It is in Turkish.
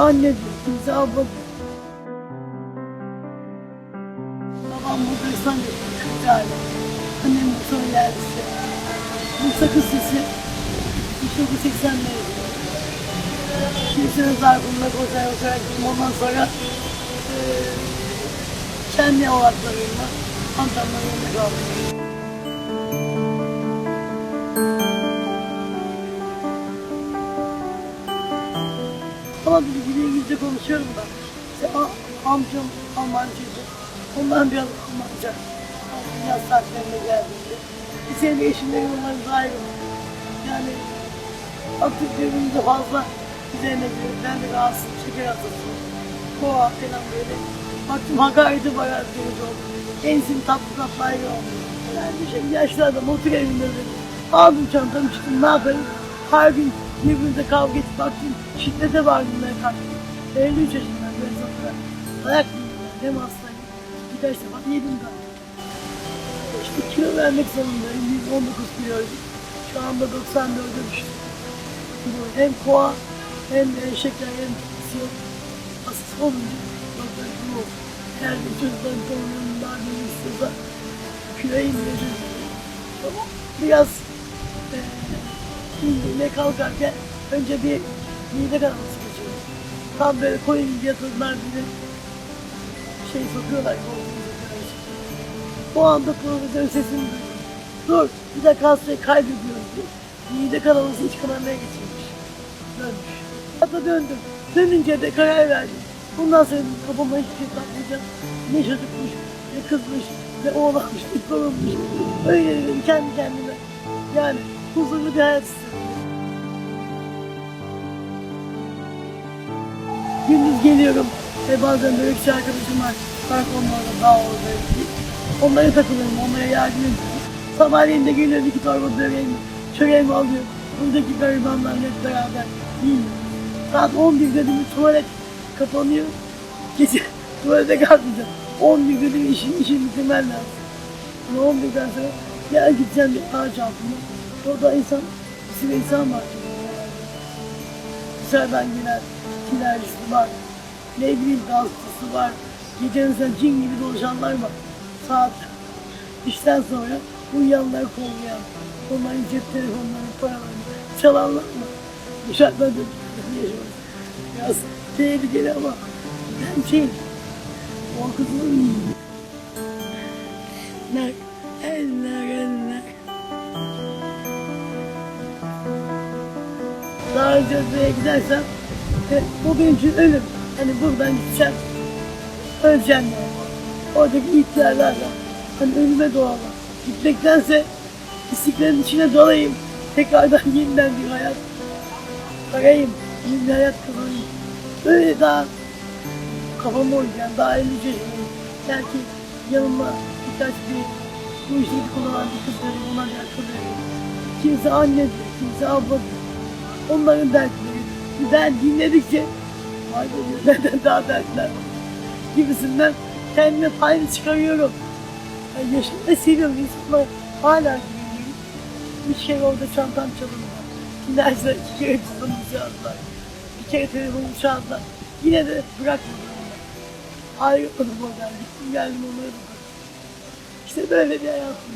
anne diyor, kimse abla diyor. Babam Bulgaristan götürdü Kırklareli. Annem de sonra yerlisi. Bursa Kız Sesi 1980 mezunu. Kilisene zarfında koşarak. Ondan sonra eee kendi oğlaklarımla yanında kaldım. Ama gibi İngilizce konuşuyorum da. İşte amcam Almancıydı. Ondan biraz Almanca. Yaz saatlerinde geldiğinde. Sene eşimle yollarımız ayrıldı. Yani artık birbirimize fazla üzerine. Ben de rahatsız, şeker hastası. Koa falan böyle. Baktım hakareti bayağı deniz oldu. Ensin tatlı tatlı ayrı oldu. Yani bir şey yaşlı adam otur evinde dedi. Aldım çantamı çıktım ne yapayım. Her gün birbirimize kavga edip baktım. Şiddete ben kalktım. 53 yaşındayım ben sonra. Dayak ben. Hem hastayım. Birkaç defa yedim ben. İşte kilo vermek zorundayım. 119 kiloydum. Şu anda 94'e düştüm. Hem koa hem de şeker hem tansiyon hastası olunca doktor bu oldu. Her gün çocukların torunlarının daha bir istiyorsa kilo indireceğiz. Ama biraz indiğine kalkarken önce bir mide kanaması geçiyor. Tam böyle koyun gibi yatırdılar de şey sokuyorlar koltuğumuza karşı. O anda profesör sesini duydum. Dur bir dakika hastayı kaybediyoruz diye. Mide kanaması iç kanamaya geçirmiş. Dönmüş. Hatta döndüm. Dönünce de karar verdim. Bundan sonra kafama hiçbir şey takmayacağım. Ne çocukmuş, ne kızmış, ne oğlanmış, ne torunmuş. Öyle dedim kendi kendime. Yani huzurlu istedim. Gündüz geliyorum ve bazen böyle bir arkadaşım var. Balkonlarda dağ orada. Onlara takılıyorum, onlara yardım ediyorum. Sabahleyin de geliyorum iki torba böreğimi, çöreğimi alıyorum. Buradaki garibanlarla hep beraber yiyorum. Saat 11 dedim tuvalet kapanıyor. Gece tuvalete kalkacağım. 11 dedim işin işin bitirmen lazım. Ama 11'den sonra ya gideceğim bir ağaç altına. Orada insan, bir sürü insan var. Dışarıdan gelen tinercisi var. Ne bileyim dansçısı var. Gece mesela cin gibi dolaşanlar var. Saat işten sonra uyuyanlar kollayan. Onların cep telefonlarını, paralarını çalanlar var. Dışarıdan da yaşamak. Biraz tehlikeli ama ben şey, korkusuzum iyiyim. Eller, Daha önce Özde'ye gidersem bu benim için ölüm. Hani buradan gideceğim. Öleceğim yani. Oradaki ihtiyarlarla hani ölüme doğarlar. Gitmektense bisikletin içine dolayım. Tekrardan yeniden bir hayat arayayım. Yeni bir hayat kazanayım. Böyle daha kafam oynayan, daha 53 yaşındayım. Belki yanıma birkaç bir bu işi kullanan bir kız verir, ona bir akıl verir. Kimse anne diyor, kimse abla diyor. Onların dertleri. Ben dinledikçe vay be benden daha dertler. Gibisinden kendime payını çıkarıyorum. Yani yaşamda seviyorum insanlar hala güveniyorum. Bir şey orada çantam çalındı. Neredeyse iki kere cüzdanımı çaldılar. Bir kere telefonumu çaldılar. Yine de bırakmadım. Ayrılmadım oradan. Gittim geldim onları da bıraktım. İşte böyle bir hayatım.